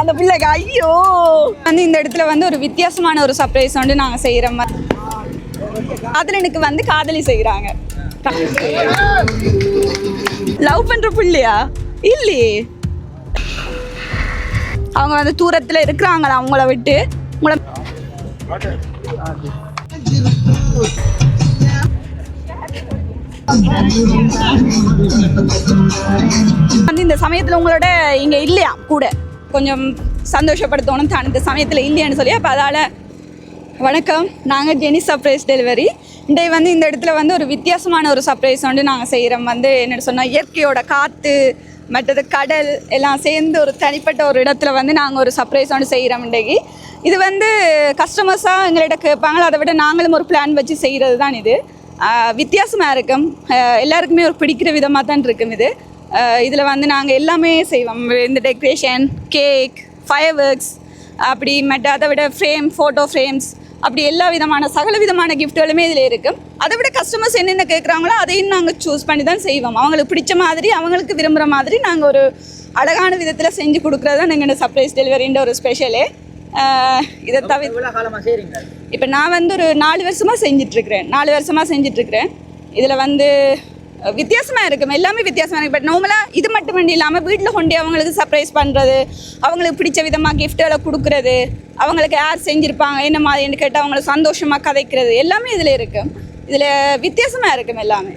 அந்த பிள்ளைக்கு ஐயோ. வந்து இந்த இடத்துல வந்து ஒரு வித்தியாசமான ஒரு சர்ப்ரைஸ் வந்து நாங்க செய்யறோம் காதலனுக்கு வந்து காதலி செய்யறாங்க லவ் பண்ற பிள்ளையா? இல்லையே. அவங்க வந்து தூரத்துல இருக்கிறாங்களா அவங்கள விட்டு? உங்களை வந்து இந்த சமயத்தில் உங்களோட இங்கே இல்லையா? கூட. கொஞ்சம் சந்தோஷப்படுத்தணும் தான் சமயத்தில் இல்லையான்னு சொல்லி அப்போ அதால் வணக்கம். நாங்கள் ஜெனி சர்ப்ரைஸ் டெலிவரி இன்றைய வந்து இந்த இடத்துல வந்து ஒரு வித்தியாசமான ஒரு சர்ப்ரைஸ் வந்து நாங்கள் செய்கிறோம் வந்து என்ன சொன்னால் இயற்கையோட காற்று மற்றது கடல் எல்லாம் சேர்ந்து ஒரு தனிப்பட்ட ஒரு இடத்துல வந்து நாங்கள் ஒரு சர்ப்ரைஸ் ஒன்று செய்கிறோம் இன்றைக்கு. இது வந்து கஸ்டமர்ஸாக எங்கள்கிட்ட கேட்பாங்களோ அதை விட நாங்களும் ஒரு பிளான் வச்சு செய்கிறது தான் இது வித்தியாசமாக இருக்கும். எல்லாருக்குமே ஒரு பிடிக்கிற விதமாக தான் இருக்கும் இது. இதில் வந்து நாங்கள் எல்லாமே செய்வோம். இந்த டெக்கரேஷன் கேக் ஃபயர் ஒர்க்ஸ் அப்படி மற்ற அதை விட ஃப்ரேம் ஃபோட்டோ ஃப்ரேம்ஸ் அப்படி எல்லா விதமான சகல விதமான கிஃப்ட்டுகளுமே இதில் இருக்கும் அதை விட கஸ்டமர்ஸ் என்னென்ன கேட்குறாங்களோ அதையும் நாங்கள் சூஸ் பண்ணி தான் செய்வோம். அவங்களுக்கு பிடிச்ச மாதிரி அவங்களுக்கு விரும்புகிற மாதிரி நாங்கள் ஒரு அழகான விதத்தில் செஞ்சு கொடுக்குறது தான் எங்கள் சர்ப்ரைஸ் டெலிவரின்ற ஒரு ஸ்பெஷலு இதை தவிர இப்போ நான் வந்து ஒரு நாலு வருஷமாக செஞ்சிட்ருக்கிறேன் நாலு வருஷமாக செஞ்சிட்ருக்கிறேன் இதில் வந்து அஹ், வித்தியாசமா இருக்கும் எல்லாமே வித்தியாசமாக இருக்குது பட் நார்மலாக இது மட்டும் இல்லாமல் வீட்டில் கொண்டு அவங்களுக்கு சர்ப்ரைஸ் பண்ணுறது அவங்களுக்கு பிடிச்ச விதமாக கிஃப்ட்டுகளை கொடுக்குறது அவங்களுக்கு யார் செஞ்சுருப்பாங்க என்ன மாதிரின்னு கேட்டு அவங்கள சந்தோஷமாக கதைக்கிறது எல்லாமே இதில் இருக்கும் இதில் வித்தியாசமாக இருக்கும் எல்லாமே.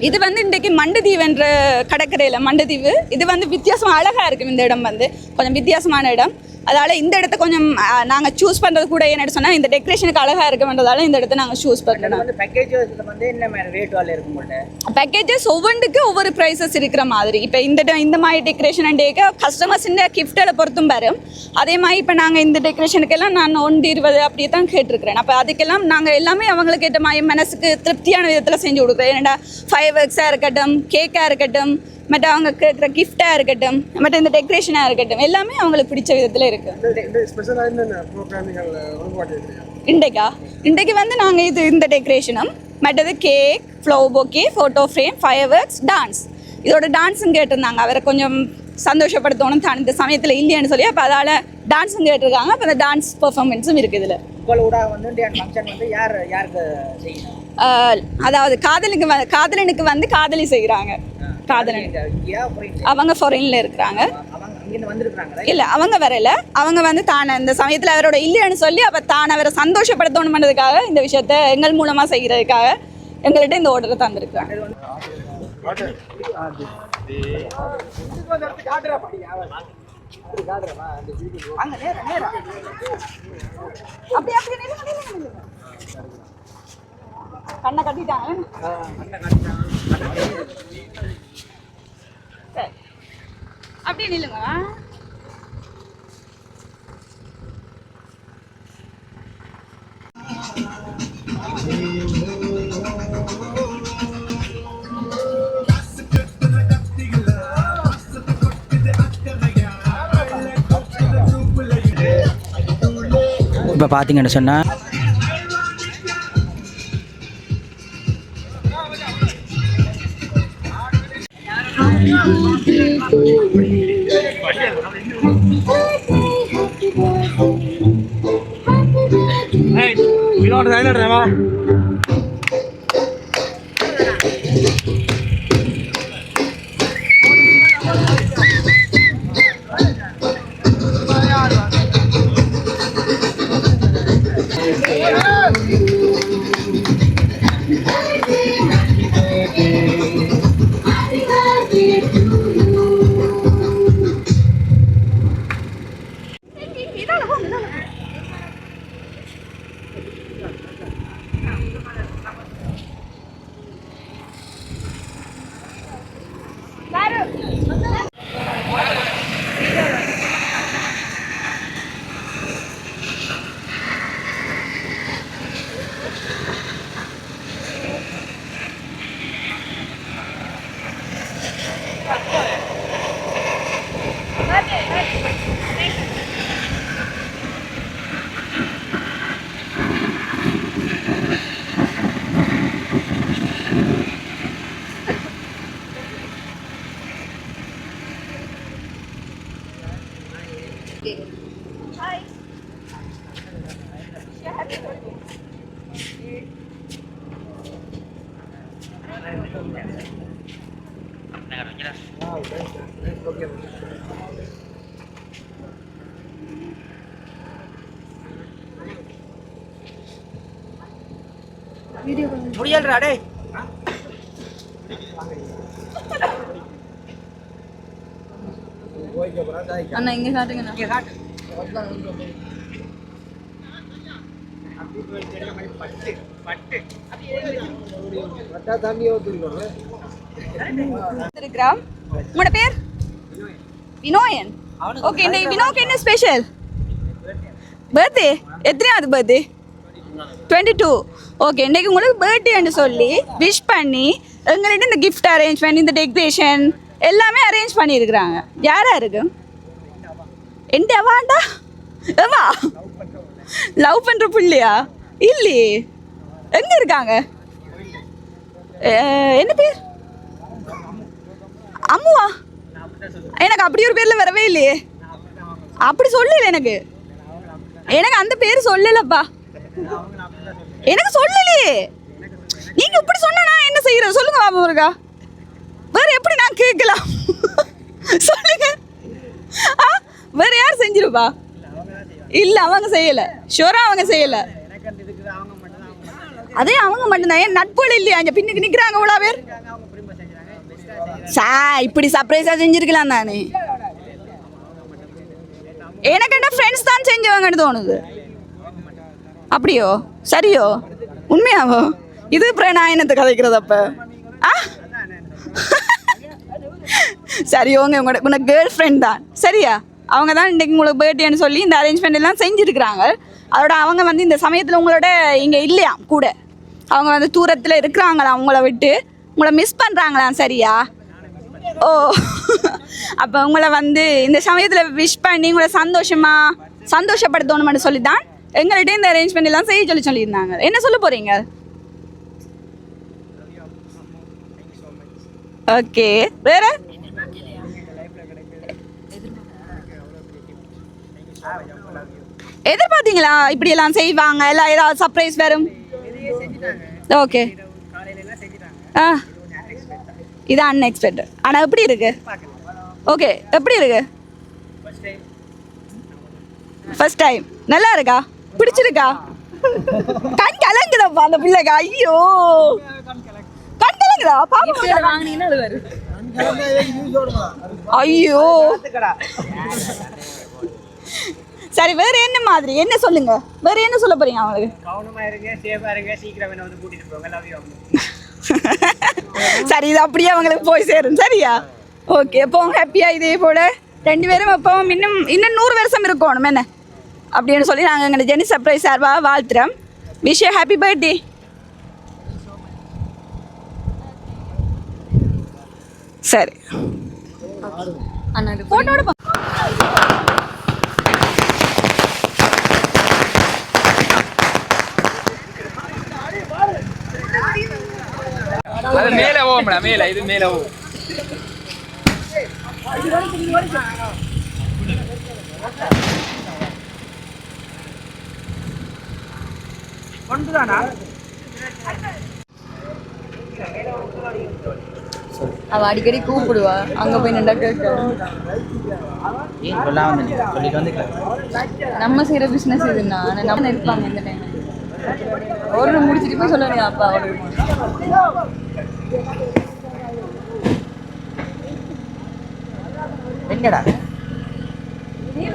இது வந்து இன்றைக்கு மண்டதீவுன்ற கடற்கரையில் மண்டதீவு. இது வந்து வித்தியாசம் அழகாக இருக்கும் இந்த இடம் வந்து. கொஞ்சம் வித்தியாசமான இடம். அதால் இந்த இடத்த கொஞ்சம் நாங்கள் சூஸ் பண்ணுறது கூட என்ன சொன்னால் இந்த டெக்கரேஷனுக்கு அழகாக இருக்குன்றதால இந்த இடத்த நாங்கள் சூஸ் பண்ணுறோம் வந்து பேக்கேஜ் வந்து என்ன ரேட் இருக்கும் பேக்கேஜஸ் ஒவ்வொன்றுக்கு ஒவ்வொரு ப்ரைஸஸ் இருக்கிற மாதிரி. இப்போ இந்த இந்த மாதிரி டெக்கரேஷன் டேக்கு கஸ்டமர்ஸ் இந்த கிஃப்ட்டை பொறுத்தும் வரும் அதே மாதிரி இப்போ நாங்கள் இந்த டெக்கரேஷனுக்கெல்லாம் நான் ஒன்று இருபது அப்படியே தான் கேட்டிருக்கிறேன். அப்போ அதுக்கெல்லாம் நாங்கள் எல்லாமே அவங்களுக்கு ஏற்ற மாதிரி மனசுக்கு திருப்தியான விதத்தில் செஞ்சு கொடுக்குறோம். ஏன்னா ஃபைவ் ஒர்க்ஸாக இருக்கட்டும் கேக்காக இருக்கட்டும் மற்ற அவங்க கேட்குற கிஃப்டாக இருக்கட்டும் மற்ற இந்த டெக்கரேஷனாக இருக்கட்டும் எல்லாமே அவங்களுக்கு பிடிச்ச விதத்தில் இருக்குது இன்றைக்கா? இன்றைக்கு வந்து நாங்கள் இது இந்த டெக்கரேஷனும் மற்றது cake flower bouquet photo frame fireworks dance இதோட டான்ஸும் கேட்டிருந்தாங்க. அவரை கொஞ்சம் சந்தோஷப்படுத்தணும் தான் இந்த சமயத்தில் இல்லையான்னு சொல்லி அப்போ அதால் டான்ஸும் கேட்டிருக்காங்க. அப்போ அந்த டான்ஸ் பெர்ஃபார்மன்ஸும் இருக்குது இதில். அதாவது காதலுக்கு வ காதலனுக்கு வந்து காதலி செய்கிறாங்க காதலன். அவங்க ஃபாரின்ல இருக்கிறாங்க. இல்லை அவங்க வரல. அவங்க வந்து தான் இந்த சமயத்தில் அவரோட இல்லைன்னு சொல்லி அப்போ தான் அவரை சந்தோஷப்படுத்தணும் பண்ணதுக்காக இந்த விஷயத்த எங்கள் மூலமாக செய்கிறதுக்காக எங்கள்கிட்ட இந்த ஆர்டரை தந்திருக்காங்க அங்க நேரா நேரா. அப்படி அப்படி நில்லுங்க, நில்லுங்க, நில்லுங்க. கண்ணை கட்டிட்டாங்க. அப்படியே நில்லுங்க. இப்போ பார்த்தீங்கன்னு சொன்னால் வினோட தானே முடியல்றா டேய் அண்ணா இங்க காட்டுங்க இங்க காட்டு. இருக்கிறா உங்களோட பேர்? வினோயன். ஓகே இன்னைக்கு வினோக்கு என்ன ஸ்பெஷல் பர்த்டே எத்தனையாவது பர்த்டே டுவெண்ட்டி டூ ஓகே இன்னைக்கு உங்களுக்கு பர்த்டேன்னு சொல்லி விஷ் பண்ணி எங்கள்கிட்ட இந்த கிஃப்ட் அரேஞ்ச்மெண்ட் இந்த டெக்ரேஷன் எல்லாமே அரேஞ்ச் பண்ணியிருக்கிறாங்க. யாரா இருக்கு? எந்த அவாண்டா எவா? லவ் பண்ணுற பிள்ளையா? இல்லையே. எங்கே இருக்காங்க? என்ன பேர்? அம்முவா? எனக்கு அப்படி ஒரு பேர்ல வரவே இல்லையே. அப்படி சொல்லல எனக்கு. எனக்கு அந்த பேர் சொல்லலப்பா. எனக்கு சொல்லலையே. நீங்க இப்படி சொன்னா என்ன செய்யற சொல்லுங்க பாபு இருக்கா வேற எப்படி நான் கேட்கலாம்? சொல்லுங்க. ஆ? வேற யார் செஞ்சிருப்பா? இல்ல அவங்க செய்யல. ஷோரா அவங்க செய்யல எனக்கு அந்த இதுக்கு அவங்க மட்டும் தான் அவங்க மட்டும் தான் அதே அவங்க மட்டும்தான். ஏன் நட்புகள் இல்லையா? அங்கே பின்னுக்கு நிற்கிறாங்க இவ்வளோ பேர். சா இப்படி சர்ப்ரைஸாக செஞ்சிருக்கலாம் தானே. எனக்கு என்ன ஃப்ரெண்ட்ஸ் தான் செஞ்சவங்கன்னு தோணுது. அப்படியோ? சரியோ? உண்மையாவோ? இது அப்புறம் நான் என்னத்தை கதைக்கிறது அப்போ. ஆ? சரி உங்க உங்களோட உனக்கு கேர்ள் ஃப்ரெண்ட் தான். சரியா? அவங்க தான் இன்றைக்கு உங்களுக்கு பர்த்டேன்னு சொல்லி இந்த அரேஞ்ச்மெண்ட் எல்லாம் செஞ்சுருக்கிறாங்க. அதோட அவங்க வந்து இந்த சமயத்தில் உங்களோட இங்கே இல்லையா கூட. அவங்க வந்து தூரத்தில் இருக்கிறாங்களா உங்களை விட்டு. உங்களை மிஸ் பண்ணுறாங்களாம் சரியா? ஓ. அப்போ உங்களை வந்து இந்த சமயத்தில் விஷ் பண்ணி உங்களை சந்தோஷமாக சந்தோஷப்படுத்தணும்னு சொல்லி தான் எங்கள்கிட்ட இந்த அரேஞ்ச்மெண்ட் எல்லாம் செய்ய சொல்லி சொல்லியிருந்தாங்க. என்ன சொல்ல போகிறீங்க ஓகே வேற? எதிர்பார்த்தீங்களா? இப்படி எல்லாம் செய்வாங்க எல்லாம் ஏதாவது சர்ப்ரைஸ் வரும். ஓகே. ஆ. இது அன்எக்ஸ்பெக்டட் ஆனால் எப்படி இருக்கு? பார்க்கலாம் ஓகே எப்படி இருக்கு? ஃபர்ஸ்ட் டைம் நல்லா இருக்கா? பிடிச்சிருக்கா? கண் கலங்குதப்பா அந்த பிள்ளைக்கு. ஐயோ. கண் கலங்குதா? பாப்பா ஐயோ. சரி வேற என்ன மாதிரி? என்ன சொல்லுங்க? வேற என்ன சொல்ல போறீங்க அவங்களுக்கு? கவனமா இருங்க சேஃபா இருங்க. சீக்கிரம் என்ன வந்து கூட்டிட்டு போங்க. லவ் யூ சரி இது அப்படியே அவங்களுக்கு போய் சேரும். சரியா? ஓகே அப்போ ஹாப்பியா இதே போல? ரெண்டு பேரும் அப்போ இன்னும் இன்னும் நூறு வருஷம் இருக்கணும் என்ன? அப்படின்னு சொல்லி நாங்கள் எங்களை ஜெனி சர்ப்ரைஸ் சார்பாக வாழ்த்துறோம். விஷ் ஹாப்பி பர்த்டே சரி. ஃபோட்டோட அது மேல போகும்டா மேல இது மேல கொண்டுதானா? அவ அடிக்கடி கூப்பிடுவா. அங்க போய் நின்றா கேட்க. நம்ம செய்யற பிசினஸ் இதுன்னா நம்ம இருப்பாங்க இந்த டைம் ஒரு முடிச்சிட்டு போய் சொல்லுங்க அப்பா எங்கடா? ഞാൻ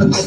Yeah.